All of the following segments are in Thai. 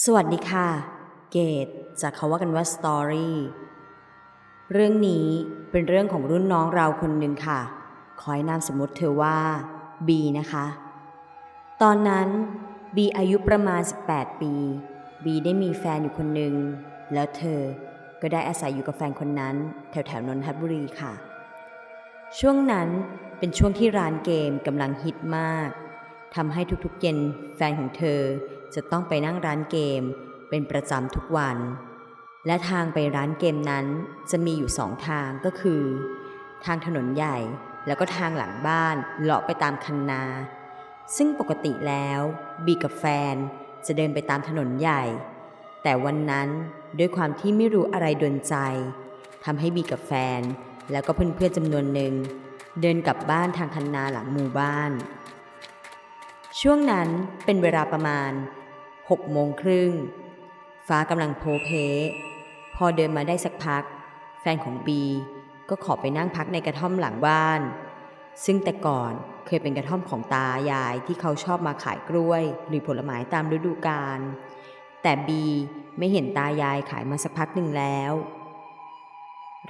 สวัสดีค่ะ เกตจากเขาว่ากันว่าสตอรี่เรื่องนี้เป็นเรื่องของรุ่นน้องเราคนหนึ่งค่ะ ขอให้นามสมมติเธอว่าบีนะคะ ตอนนั้นบีอายุประมาณ 18 ปีบีได้มีแฟนอยู่คนหนึ่ง แล้วเธอก็ได้อาศัยอยู่กับแฟนคนนั้น แถวแถวนนทบุรีค่ะ ช่วงนั้นเป็นช่วงที่ร้านเกมกำลังฮิตมากทำให้ทุกๆเย็นแฟนของเธอ จะต้องไปนั่งร้านเกม เป็นประจำทุกวัน และทางไปร้านเกมนั้นจะมีอยู่สองทางก็คือ ทางถนนใหญ่แล้วก็ทางหลังบ้านเลาะไปตามคันนา ซึ่งปกติแล้วบีกับแฟนจะเดินไปตามถนนใหญ่ แต่วันนั้นด้วยความที่ไม่รู้อะไรดนใจทำให้บีกับแฟน แล้วก็เพื่อนๆจำนวนหนึ่ง เดินกลับบ้านทางคันนาหลังหมู่บ้าน ช่วงนั้นเป็นเวลาประมาณ 6โมงครึ่ง ฟ้ากำลังโพเพ พอเดินมาได้สักพัก แฟนของบีก็ขอไปนั่งพักในกระท่อมหลังบ้าน ซึ่งแต่ก่อนเคยเป็นกระท่อมของตายายที่เขาชอบมาขายกล้วย หรือผลไม้ตามฤดูกาล แต่บีไม่เห็นตายายขายมาสักพักหนึ่งแล้ว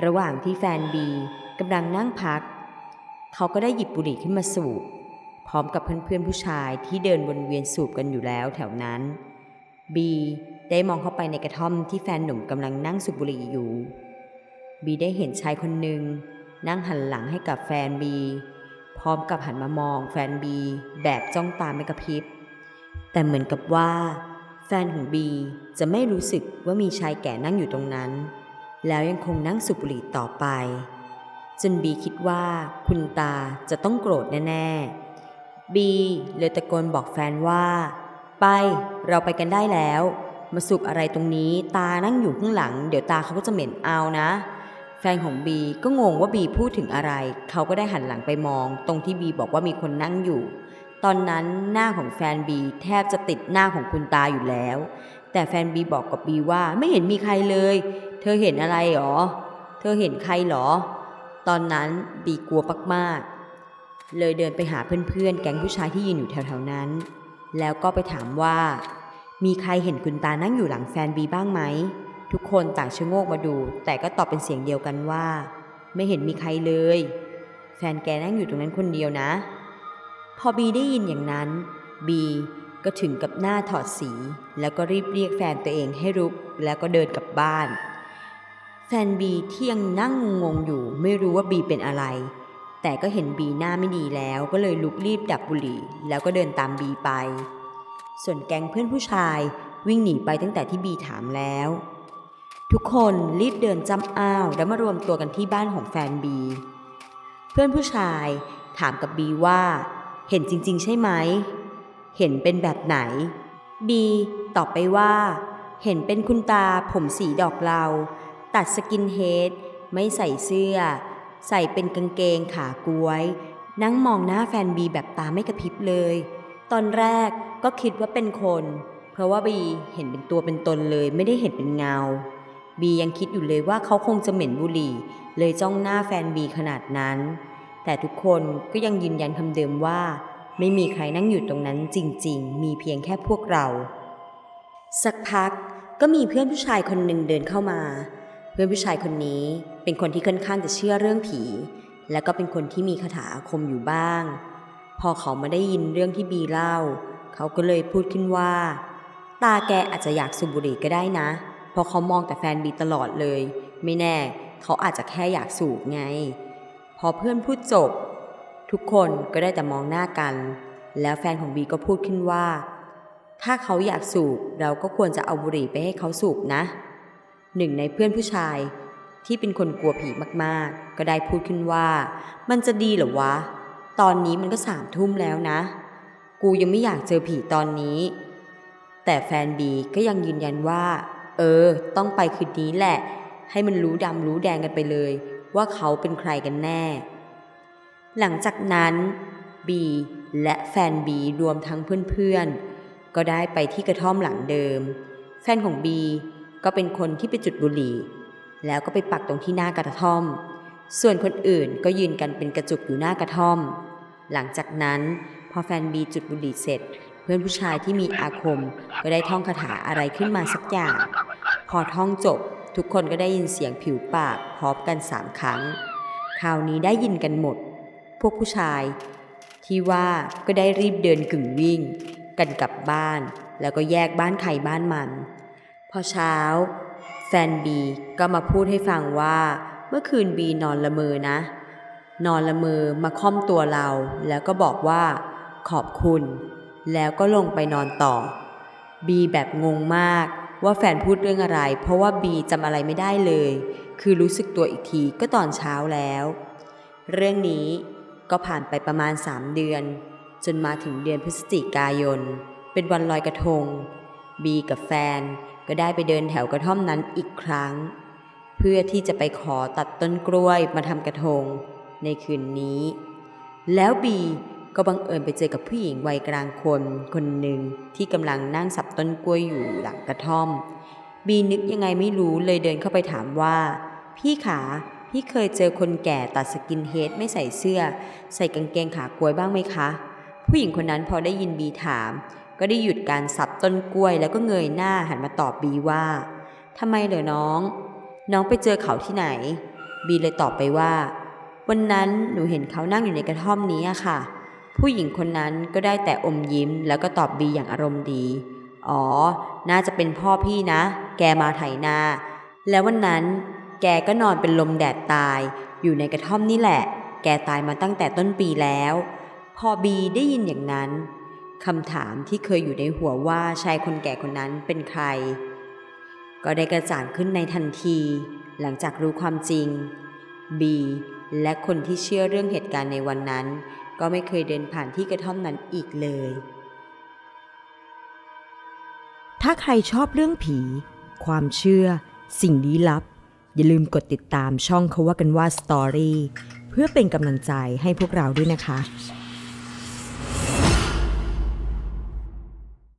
ระหว่างที่แฟนบีกำลังนั่งพัก เขาก็ได้หยิบบุหรี่ขึ้นมาสูบพร้อมกับเพื่อนๆผู้ชายที่เดินวนเวียนสูบกันอยู่แล้วแถวนั้น บีได้มองเข้าไปในกระท่อมที่แฟนหนุ่มกำลังนั่งสูบบุหรี่อยู่ บีได้เห็นชายคนหนึ่งนั่งหันหลังให้กับแฟนบี พร้อมกับหันมามองแฟนบีแบบจ้องตาไม่กระพริบ แต่เหมือนกับว่า แฟนของบีจะไม่รู้สึกว่ามีชายแก่นั่งอยู่ตรงนั้น แล้วยังคงนั่งสูบบุหรี่ต่อไป จนบีคิดว่าคุณตาจะต้องโกรธแน่ๆบีเลยตะโกนบอกแฟนว่า ไป เราไปกันได้แล้ว มาสูบอะไรตรงนี้ ตานั่งอยู่ข้างหลัง เดี๋ยวตาเขาก็จะเหม็นเอานะ แฟนของบีก็งงว่าบีพูดถึงอะไร เขาก็ได้หันหลังไปมอง ตรงที่บีบอกว่ามีคนนั่งอยู่ ตอนนั้นหน้าของแฟนบีแทบจะติดหน้าของคุณตาอยู่แล้ว แต่แฟนบีบอกกับบีว่าไม่เห็นมีใครเลย เธอเห็นอะไรหรอ เธอเห็นใครหรอ ตอนนั้นบีกลัวมากๆเลยเดินไปหาเพื่อนๆ แก๊งผู้ชายที่ยืนอยู่แถวๆนั้น แล้วก็ไปถามว่า มีใครเห็นคุณตานั่งอยู่หลังแฟนบีบ้างไหม ทุกคนต่างชะโงกมาดู แต่ก็ตอบเป็นเสียงเดียวกันว่า ไม่เห็นมีใครเลย แฟนแกนั่งอยู่ตรงนั้นคนเดียวนะ พอบีได้ยินอย่างนั้น บีก็ถึงกับหน้าถอดสี แล้วก็รีบเรียกแฟนตัวเองให้รุกแล้วก็เดินกลับบ้าน แฟนบีที่ยังนั่งงงอยู่ไม่รู้ว่าบีเป็นอะไร แต่ก็เห็นบีหน้าไม่ดีแล้วก็เลยลุกรีบดับบุหรี่ แล้วก็เดินตามบีไป ส่วนแก๊งเพื่อนผู้ชายวิ่งหนีไปตั้งแต่ที่บีถามแล้ว ทุกคนรีบเดินจำอ้าวแล้วมารวมตัวกันที่บ้านของแฟนบี เพื่อนผู้ชายถามกับบีว่า เห็นจริง ๆ ใช่ไหม เห็นเป็นแบบไหน บีตอบไปว่า เห็นเป็นคุณตาผมสีดอกเหลาตัดสกินเฮดไม่ใส่เสื้อ ใส่เป็นกางเกงขากล้วย นั่งมองหน้าแฟนบีแบบตาไม่กระพริบเลย ตอนแรกก็คิดว่าเป็นคน เพราะว่าบีเห็นเป็นตัวเป็นตนเลยไม่ได้เห็นเป็นเงา บียังคิดอยู่เลยว่าเขาคงจะเหม็นบุหรี่ เลยจ้องหน้าแฟนบีขนาดนั้น แต่ทุกคนก็ยังยืนยันคำเดิมว่า ไม่มีใครนั่งอยู่ตรงนั้นจริง ๆ มีเพียงแค่พวกเรา สักพักก็มีเพื่อนผู้ชายคนหนึ่งเดินเข้ามา เพื่อนผู้ชายคนนี้เป็นคนที่ค่อนข้างจะเชื่อเรื่องผี และก็เป็นคนที่มีคาถาอาคมอยู่บ้าง พอเขามาได้ยินเรื่องที่บีเล่า เขาก็เลยพูดขึ้นว่า ตาแกอาจจะอยากสูบบุหรี่ก็ได้นะ เพราะเขามองแต่แฟนบีตลอดเลย ไม่แน่ เขาอาจจะแค่อยากสูบไง พอเพื่อนพูดจบ ทุกคนก็ได้แต่มองหน้ากัน แล้วแฟนของบีก็พูดขึ้นว่า ถ้าเขาอยากสูบเราก็ควรจะเอาบุหรี่ไปให้เขาสูบนะ หนึ่งในเพื่อนผู้ชาย ที่เป็นคนกลัวผีมากๆ ก็ได้พูดขึ้นว่า มันจะดีเหรอวะ ตอนนี้มันก็สามทุ่มแล้วนะ กูยังไม่อยากเจอผีตอนนี้ แต่แฟนบีก็ยังยืนยันว่า เออ ต้องไปคืนนี้แหละ ให้มันรู้ดำรู้แดงกันไปเลย ว่าเขาเป็นใครกันแน่ หลังจากนั้นบีและแฟนบีรวมทั้งเพื่อนๆ ก็ได้ไปที่กระท่อมหลังเดิม แฟนของบี ก็เป็นคนที่ไปจุดบุหรี่ แล้วก็ไปปักตรงที่หน้ากระท่อม ส่วนคนอื่นก็ยืนกันเป็นกระจุกอยู่หน้ากระท่อม หลังจากนั้นพอแฟนบีจุดบุหรี่เสร็จ เพื่อนผู้ชายที่มีอาคมก็ได้ท่องคาถาอะไรขึ้นมาสักอย่าง พอท่องจบ ทุกคนก็ได้ยินเสียงผิวปากพร้อมกันสามครั้ง คราวนี้ได้ยินกันหมด พวกผู้ชาย ที่ว่าก็ได้รีบเดินกึ่งวิ่ง กันกลับบ้าน แล้วก็แยกบ้านใครบ้านมัน พอเช้า แฟนบีก็มาพูดให้ฟังว่า เมื่อคืนบีนอนละเมอนะ นอนละเมอมาค่อมตัวเรา แล้วก็บอกว่า ขอบคุณ แล้วก็ลงไปนอนต่อ บีแบบงงมากว่าแฟนพูดเรื่องอะไร เพราะว่าบีจำอะไรไม่ได้เลย คือรู้สึกตัวอีกทีก็ตอนเช้าแล้ว เรื่องนี้ก็ผ่านไปประมาณ 3 เดือน จนมาถึงเดือนพฤศจิกายน เป็นวันลอยกระทง บีกับแฟน ก็ได้ไปเดินแถวกระท่อมนั้นอีกครั้ง เพื่อที่จะไปขอตัดต้นกล้วยมาทำกระทงในคืนนี้ แล้วบีก็บังเอิญไปเจอกับผู้หญิงวัยกลางคนคนหนึ่งที่กำลังนั่งสับต้นกล้วยอยู่หลังกระท่อม บีนึกยังไงไม่รู้เลยเดินเข้าไปถามว่า พี่ขาพี่เคยเจอคนแก่ตัดสกินเฮดไม่ใส่เสื้อ ใส่กางเกงขากล้วยบ้างไหมคะ ผู้หญิงคนนั้นพอได้ยินบีถาม ก็ได้หยุดการสับต้นกล้วยแล้วก็เงยหน้าหันมาตอบบีว่าทำไมเหรอน้อง น้องไปเจอเขาที่ไหน บีเลยตอบไปว่า วันนั้นหนูเห็นเขานั่งอยู่ในกระท่อมนี้อะค่ะ ผู้หญิงคนนั้นก็ได้แต่อมยิ้ม แล้วก็ตอบบีอย่างอารมณ์ดี อ๋อ น่าจะเป็นพ่อพี่นะ แกมาไถนา แล้ววันนั้น แกก็นอนเป็นลมแดดตาย อยู่ในกระท่อมนี่แหละ แกตายมาตั้งแต่ต้นปีแล้ว พอบีได้ยินอย่างนั้น คำถามที่เคยอยู่ในหัวว่าชายคนแก่คนนั้นเป็นใคร ก็ได้กระจ่างขึ้นในทันที หลังจากรู้ความจริง บี และคนที่เชื่อเรื่องเหตุการณ์ในวันนั้น ก็ไม่เคยเดินผ่านที่กระท่อมนั้นอีกเลย ถ้าใครชอบเรื่องผี ความเชื่อ สิ่งลี้ลับ อย่าลืมกดติดตามช่องเขาว่ากันว่าสตอรี่เพื่อเป็นกำลังใจให้พวกเราด้วยนะคะ